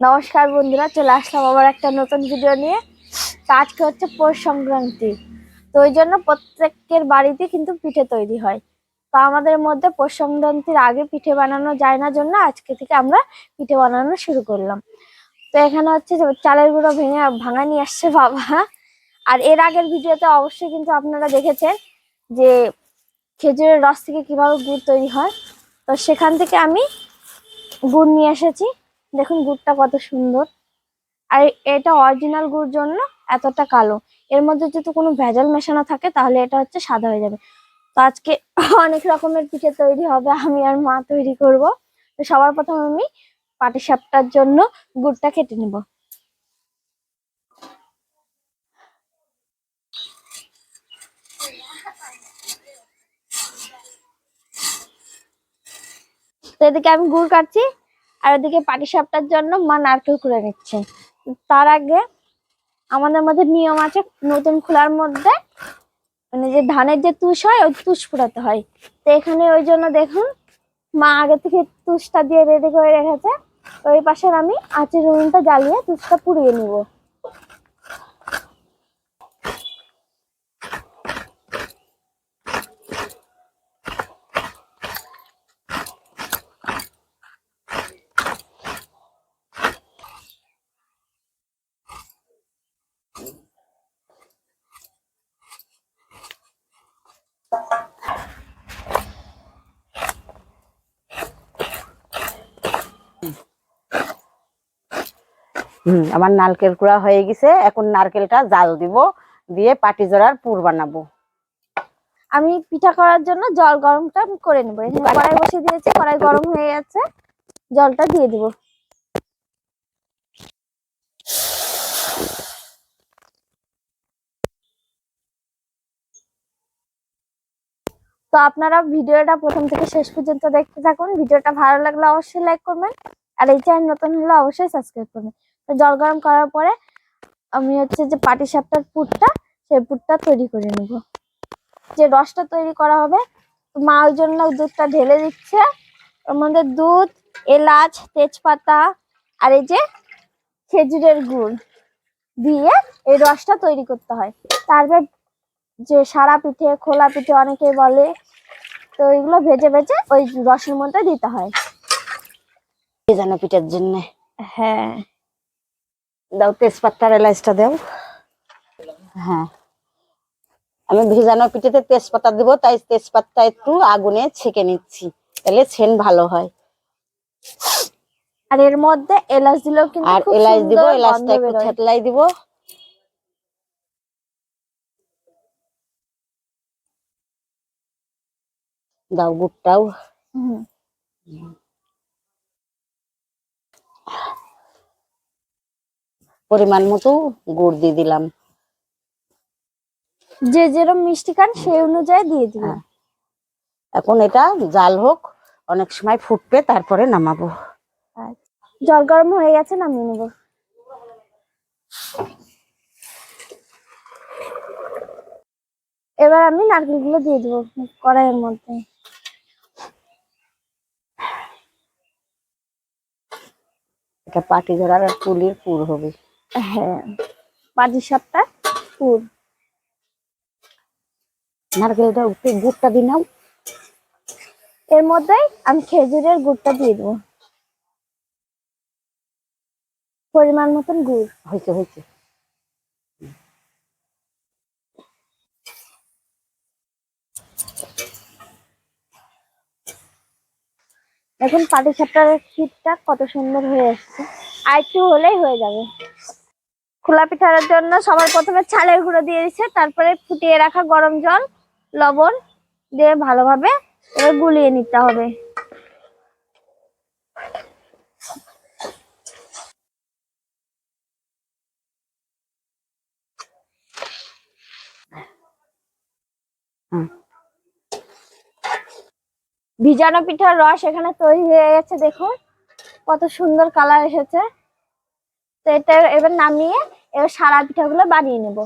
নমস্কার বন্ধুরা, চলে আসলাম আবার একটা নতুন ভিডিও নিয়ে। আজকে হচ্ছে পৌষ সংক্রান্তি। তো ওই জন্য প্রত্যেকের বাড়িতে কিন্তু পিঠে তৈরি হয়। তো আমাদের মধ্যে পৌষ সংক্রান্তির আগে পিঠে বানানো যায় না জন্য আজকে থেকে আমরা পিঠে বানানো শুরু করলাম। তো এখানে হচ্ছে চালের গুঁড়ো ভেঙে ভাঙা নিয়ে আসছে বাবা। আর এর আগের ভিডিওতে অবশ্যই কিন্তু আপনারা দেখেছেন যে খেজুরের রস থেকে কীভাবে গুড় তৈরি হয়। তো সেখান থেকে আমি গুড় নিয়ে এসেছি। দেখুন গুড়টা কত সুন্দর। আর এটা অরিজিনাল গুড় জন্য এতটা কালো। এর মধ্যে যদি কোনো ভেজাল মেশানো থাকে তাহলে এটা হচ্ছে সাদা হয়ে যাবে। তো আজকে অনেক রকমের পিঠে তৈরি হবে, আমি আর মা তৈরি করব। তো সবার প্রথম আমি পাটিসাপটার জন্য গুড়টা কেটে নেব। তো এদিকে আমি গুড় কাটছি, আর ওদিকে পাটিসাপটার জন্য মা নারকেল কুড়ে নিচ্ছে। তার আগে আমাদের মধ্যে নিয়ম আছে, নতুন খোলার মধ্যে মানে যে ধানের যে তুষ হয়, ওই তুষ ফুটাতে হয়। তো এখানে ওই জন্য দেখুন, মা আগে থেকে তুষটা দিয়ে রেডি করে রেখেছে। ওই পাশের আমি আঁচের উনুনটা জ্বালিয়ে তুষটা পুড়িয়ে নিব। হুম আমার নারকেল কুড়া হয়ে গেছে এখন নারকেলটা জাল দিব দিয়ে পাটি জোড়ার পুর বানাবো। আমি পিঠা করার জন্য জল গরমটা আমি করে নেব। এখানে কড়াই বসিয়ে দিয়েছি কড়াই গরম হয়ে গেছে জলটা দিয়ে দিব। তো আপনারা ভিডিওটা প্রথম থেকে শেষ পর্যন্ত দেখতে থাকুন। ভিডিওটা ভালো লাগলে অবশ্যই লাইক করবেন আর এই চ্যানেল নতুন হলে অবশ্যই সাবস্ক্রাইব করবেন। জল গরম করার পরে আমি হচ্ছে যে পাটি সাপটার পুরটা সেই পুরটা তৈরি করে নেব। যে রসটা তৈরি করা হবে মা ওই জন্য দুধটা ঢেলে দিচ্ছে। মধ্যে দুধ এলাচ তেজপাতা আর এই যে খেজুরের গুড় দিয়ে এই রসটা তৈরি করতে হয়। তারপর যে সারা পিঠে খোলা পিঠে অনেকে বলে তো ওইগুলো ভেজে ভেজে ওই রসের মধ্যে দিতে হয়। পিঠার জন্য। হ্যাঁ। দাও তেজপাতার এলাচটা দাও। হ্যাঁ। আমি ভেজানো পিঠেতে তেজপাতা দিব তাই তেজপাতা একটু আগুনে ছেঁকে নিচ্ছি তাহলে ছেন ভালো হয়। আর এর মধ্যে এলাচ দিলেও কিন্তু আর এলাচ দিব এলাচটা একটু থেতলাই দিব। দাও গুড়টাও। হুম। পরিমাণ মতো গুড় দিয়ে দিলাম। যে যেরকম মিষ্টি খান সেই অনুযায়ী দিয়ে দিবেন। হ্যাঁ। এখন এটা জাল হোক অনেক সময় ফুটবে তারপরে নামাবো। জল গরম হয়ে গেছে নামিয়ে নেব। এবার আমি নারকেলগুলো দিয়ে দেবো কড়াইয়ের মধ্যে। এটা পাটি ধরার আর পুলির পুর হবে। হ্যাঁ। পাটি সাপটা পুর। নারকেলটা উঠে গুড়টা দিয়ে নাও। এর মধ্যেই আমি খেজুরের গুড়টা দিয়ে দেবো। পরিমাণ মতন গুড়। হয়েছে হয়েছে। এখন পাটি সাপটার শীতটা কত সুন্দর হয়ে আসছে। আর একটু হলেই হয়ে যাবে। খোলা পিঠার জন্য সবার প্রথমে চালের গুঁড়ো দিয়ে দিচ্ছে তারপরে ফুটিয়ে রাখা গরম জল লবণ দিয়ে ভালোভাবে এবার গুলিয়ে নিতে হবে। ভিজানো পিঠার রস এখানে তৈরি হয়ে গেছে দেখুন। কত সুন্দর কালার এসেছে। তো এটা এবার নামিয়ে এবার সারা পিঠাগুলো বানিয়ে নেব।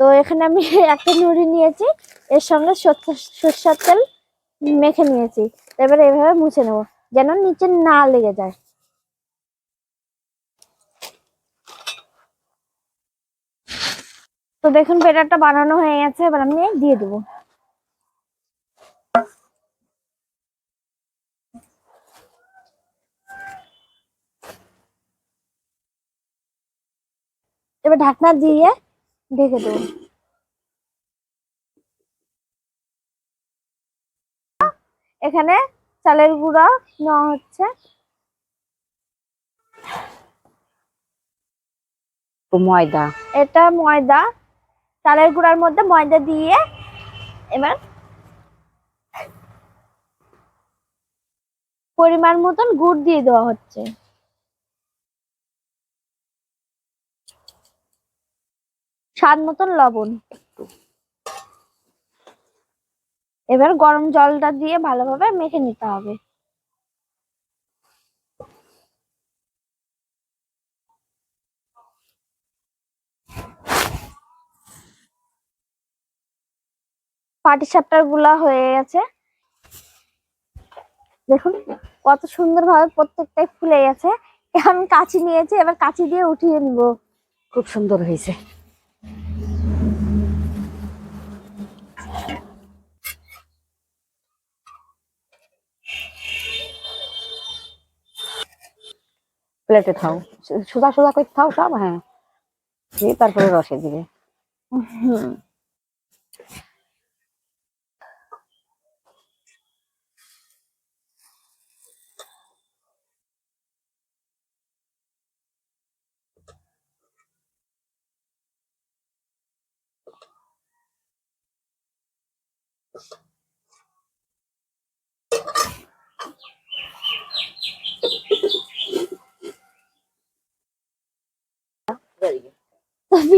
তো এখানে আমি একটা নুড়ি নিয়েছি, এর সঙ্গে সর্ষে- সর্ষের তেল মেখে নিয়েছি। এবার এভাবে মুছে নেব, যেন নিচে না লেগে যায়। তো দেখুন বেটারটা বানানো হয়ে গেছে, এবার আমি দিয়ে দেবো। ঢাকনা দিয়ে ঢেকে দেবো। এখানে চালের গুঁড়া নেওয়া হচ্ছে। ময়দা। এটা ময়দা। চালের গুঁড়ার মধ্যে ময়দা দিয়ে এবার পরিমাণ মতন গুড় দিয়ে দেওয়া হচ্ছে। স্বাদ মতন লবণ। এবার গরম জলটা দিয়ে ভালোভাবে মেখে নিতে হবে। পাটিসাপটারগুলা হয়ে গেছে। দেখুন, কত সুন্দর ভাবে প্রত্যেকটাই ফুলে গেছে। আমি কাঁচি নিয়েছি, এবার কাঁচি দিয়ে উঠিয়ে নিব। খুব সুন্দর হয়েছে। প্লেটে খাও সোজা সোজা করে খাও সব হ্যাঁ। দিয়ে তারপরে রসে দিবে। হুম তো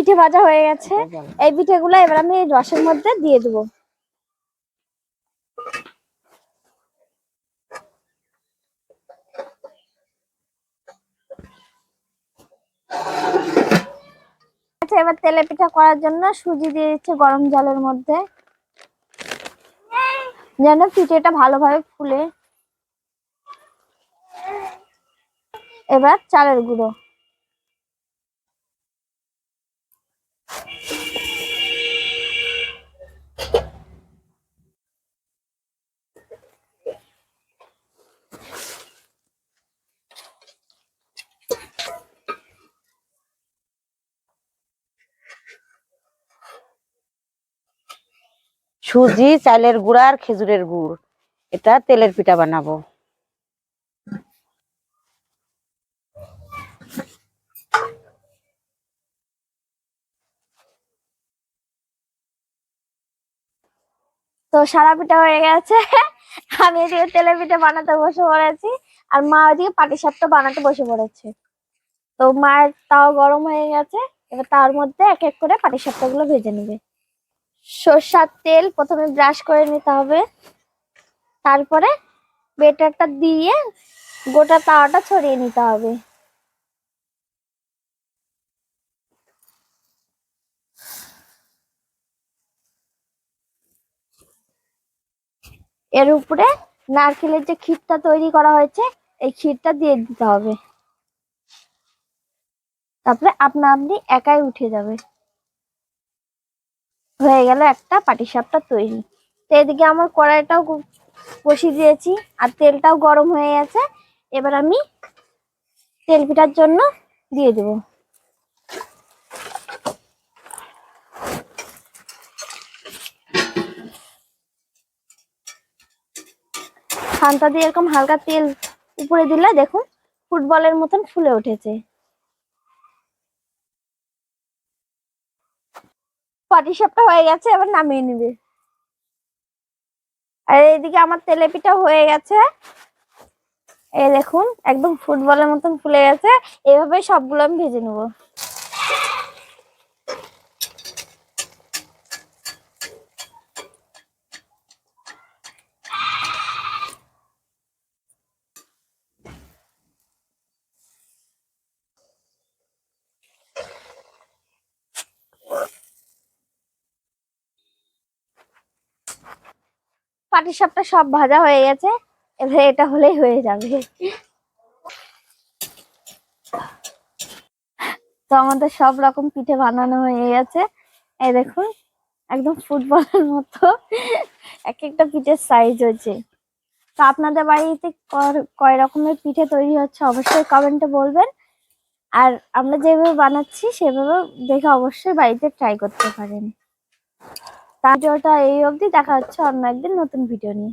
পিঠে ভাজা হয়ে গেছে। এই পিঠেগুলো এবার আমি এই রসের মধ্যে দিয়ে দেবো। আচ্ছা এবার তেলে পিঠা করার জন্য সুজি দিয়ে দিচ্ছে গরম জলের মধ্যে। যেন পিঠেটা ভালোভাবে ফুলে। এবার চালের গুঁড়ো। সুজি, চালের গুঁড়া আর খেজুরের গুড়। এটা তেলের পিঠা বানাবো। তো সারা পিঠা হয়ে গেছে। আমি এদিকে তেলের পিঠা বানাতে বসে পড়েছি। আর মা ওদিকে পাটিসাপটা বানাতে বসে পড়েছে। তো মায়ের তাও গরম হয়ে গেছে। এবার তার মধ্যে এক এক করে পাটিসাপটা গুলো ভেজে নেবে। সর্ষার তেল প্রথমে ব্রাশ করে নিতে হবে। তারপরে বেটারটা দিয়ে গোটা তাওয়াটা ছড়িয়ে নিতে হবে। এর উপরে নারকেলের যে ক্ষীরটা তৈরি করা হয়েছে, এই ক্ষীরটা দিয়ে দিতে হবে। তারপরে আপনা আপনি একাই উঠে যাবে। হয়ে গেল একটা পাটিসাপটা তৈরি। তো এদিকে আমার কড়াইটাও বসিয়ে দিয়েছি আর তেলটাও গরম হয়ে গেছে। এবার আমি তেল পিঠার জন্য দিয়ে দেবো। খান্তা দিয়ে এরকম হালকা তেল উপরে দিলে দেখুন ফুটবলের মতন ফুলে উঠেছে। পাটিসাপটা হয়ে গেছে, এবার নামিয়ে নিবে। আর এইদিকে আমার তেলেপিঠা হয়ে গেছে। এই দেখুন, একদম ফুটবলের মতন ফুলে গেছে। এভাবে সবগুলো আমি ভেজে নেব। পাটিসাপটা সব ভাজা হয়ে গেছে, এবারে এটা হলেই হয়ে যাবে। তো আমাদের সব রকম পিঠে বানানো হয়ে গেছে। এই দেখুন, একদম ফুটবলের মতো এক একটা পিঠের সাইজ হয়েছে। তো আপনাদের বাড়িতে কয় রকমের পিঠে তৈরি হচ্ছে অবশ্যই কমেন্টে বলবেন। আর আমরা যেভাবে বানাচ্ছি, সেভাবে দেখে অবশ্যই বাড়িতে ট্রাই করতে পারেন। তা ভিডিওটা এই অবধি দেখা হচ্ছে অন্য একদিন নতুন ভিডিও নিয়ে।